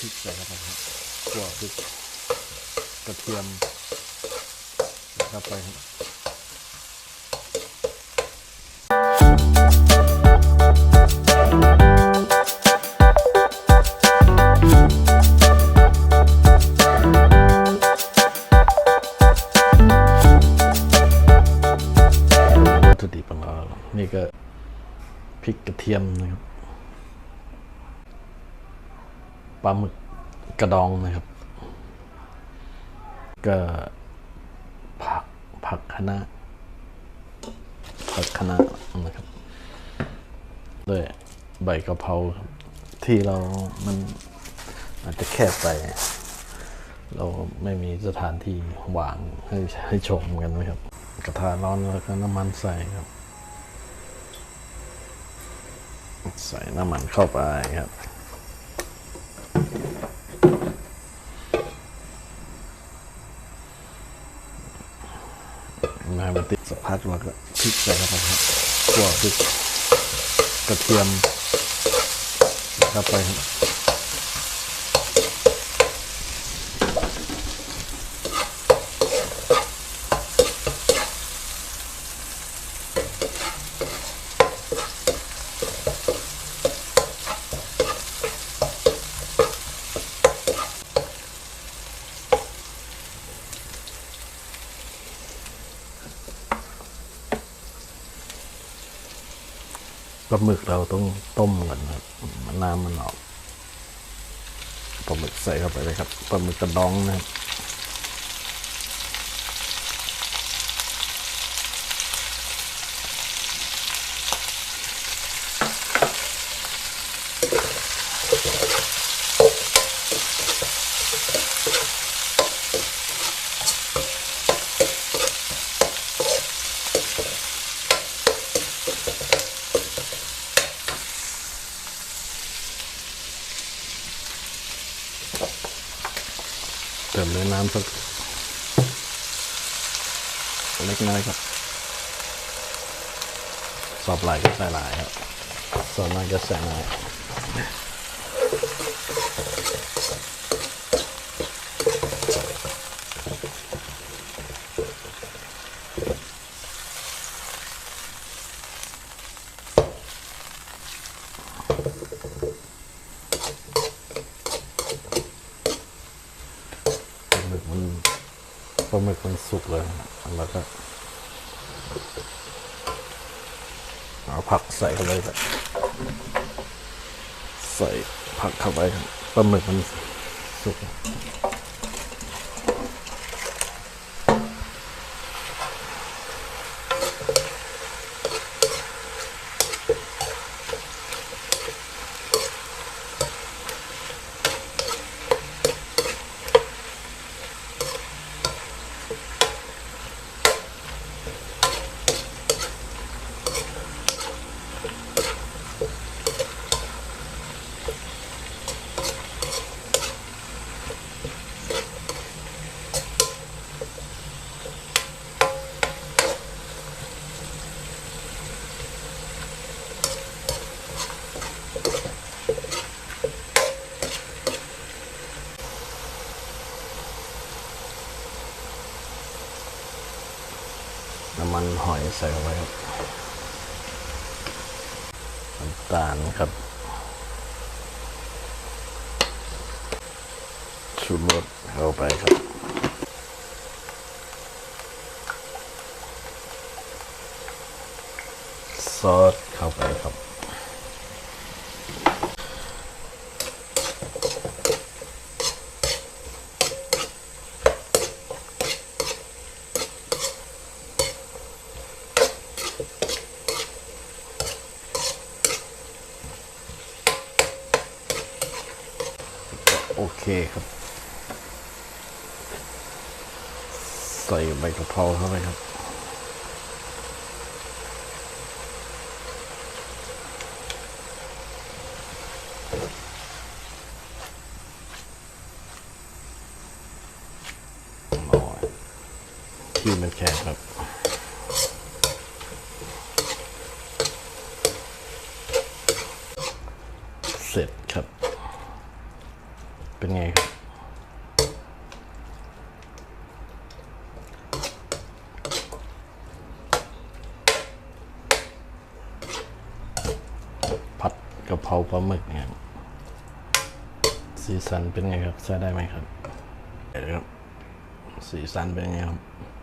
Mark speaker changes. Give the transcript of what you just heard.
Speaker 1: พริกใส่เข้าไปครับขั่วพริกกระเทียมเข้าไปครับวัตถุดิบของเรานี่ก็พริกกระเทียมนะครับ ปลาหมึกกระดองนะครับ ก็ผักผักคะน้าผักคะน้านะครับด้วยใบกะเพราครับที่เรามันอาจจะแคบไป เราไม่มีสถานที่วางให้ให้ชมกันนะครับ กระทะร้อนแล้วก็น้ำมันใส่ครับ ใส่น้ำมันเข้าไปครับ มามันติดสักพักแล้วก็พริกใส่เข้าไปครับตัวพริกกระเทียมเข้าไปครับ ปลาหมึกเราต้องต้มก่อนครับน้ำมันออกปลาหมึกใส่เข้าไปเลยครับปลาหมึกกระดองนะครับ เติมด้วยน้ำสักเล็กน้อยครับ สอบไหลก็ใส่หลายครับสอบน้อยก็ใส่น้อย หมึกมันปลาหมึกมันสุกเลยแล้วก็เอาผักใส่เข้าไปครับใส่ผักเข้าไปปลาหมึกมันสุก น้ำมันหอยใส่ไว้ครับน้ำตาลครับชูรสเข้าไปครับซอสเข้าไปครับ โอเคครับ ใส่ใบกะเพราเข้าไปครับน่อยที่มันแข็งครับเสร็จครับ เป็นไงครับ ผัดกะเพราปลาหมึกเนี่ยสีสันเป็นไงครับใช้ได้ไหมครับเดี๋ยวครับสีสันเป็นไงครับครับ